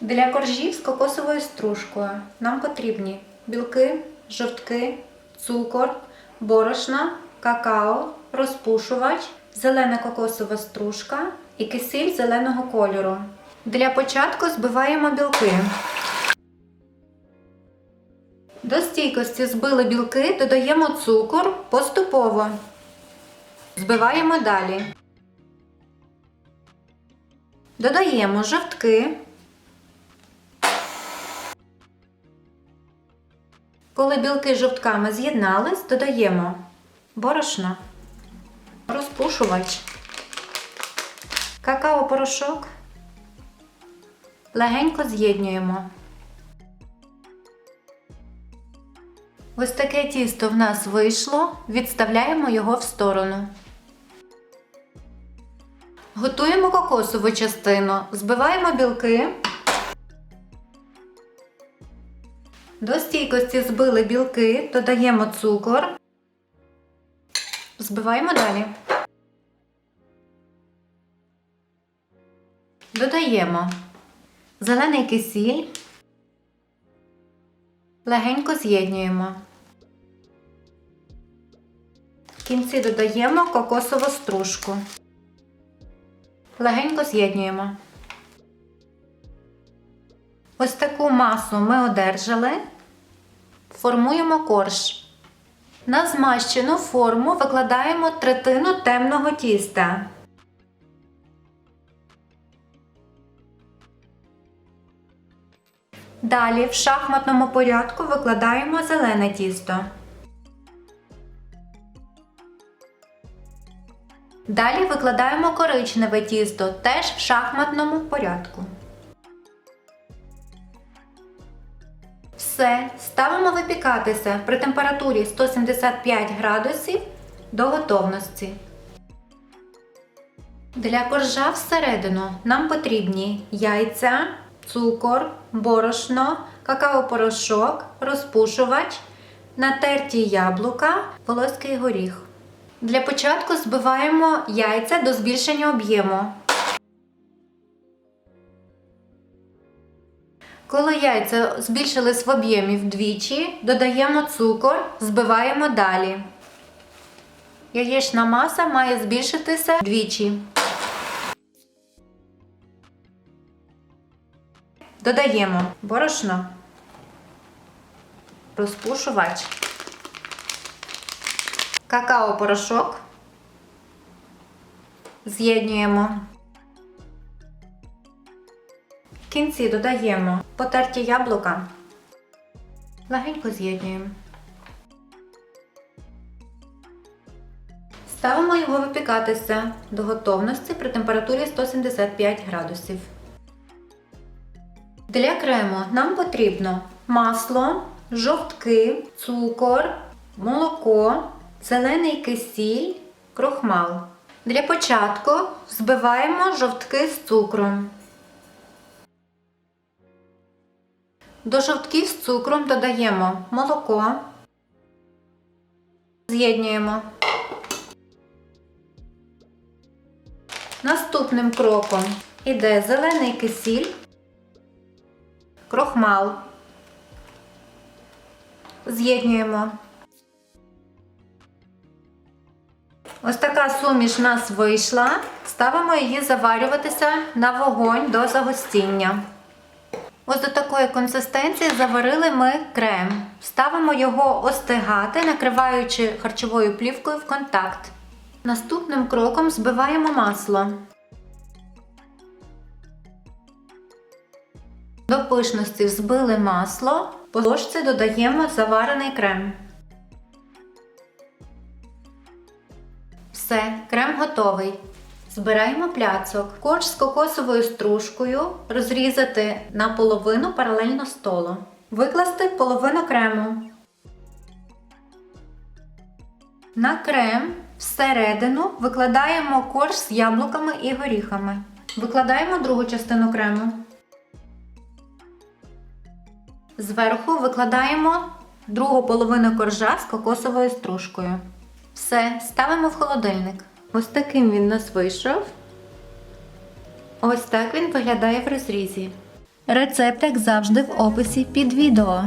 Для коржів з кокосовою стружкою нам потрібні білки, жовтки, цукор, борошна, какао, розпушувач, зелена кокосова стружка і кисіль зеленого кольору. Для початку збиваємо білки. До стійкості збили білки, додаємо цукор поступово. Збиваємо далі. Додаємо жовтки. Коли білки з жовтками з'єднались, додаємо борошно, розпушувач, какао-порошок. Легенько з'єднуємо. Ось таке тісто в нас вийшло. Відставляємо його в сторону. Готуємо кокосову частину. Збиваємо білки. До стійкості збили білки, додаємо цукор. Збиваємо далі. Додаємо зелений кисіль. Легенько з'єднуємо. В кінці додаємо кокосову стружку. Легенько з'єднуємо. Ось таку масу ми одержали. Формуємо корж. На змащену форму викладаємо третину темного тіста. Далі в шахматному порядку викладаємо зелене тісто. Далі викладаємо коричневе тісто теж в шахматному порядку. Все, ставимо випікатися при температурі 175 градусів до готовності. Для коржа всередину нам потрібні яйця, цукор, борошно, какао-порошок, розпушувач, натерті яблука, волоський горіх. Для початку збиваємо яйця до збільшення об'єму. Коли яйця збільшились в об'ємі вдвічі, додаємо цукор, збиваємо далі. Яєчна маса має збільшитися вдвічі. Додаємо борошно, розпушувач, какао-порошок, з'єднуємо. В кінці додаємо потерті яблука, легенько з'єднуємо. Ставимо його випікатися до готовності при температурі 175 градусів. Для крему нам потрібно масло, жовтки, цукор, молоко, зелений кисіль, крохмал. Для початку збиваємо жовтки з цукром. До жовтків з цукром додаємо молоко, з'єднуємо. Наступним кроком іде зелений кисіль, крохмал. З'єднуємо. Ось така суміш в нас вийшла. Ставимо її заварюватися на вогонь до загустіння. Ось до такої консистенції заварили ми крем. Ставимо його остигати, накриваючи харчовою плівкою в контакт. Наступним кроком збиваємо масло. До пишності взбили масло, по ложці додаємо заварений крем. Все, крем готовий. Збираємо пляцок. Корж з кокосовою стружкою розрізати на половину паралельно столу. Викласти половину крему. На крем всередину викладаємо корж з яблуками і горіхами. Викладаємо другу частину крему. Зверху викладаємо другу половину коржа з кокосовою стружкою. Все, ставимо в холодильник. Ось таким він нас вийшов. Ось так він виглядає в розрізі. Рецепт, як завжди, в описі під відео.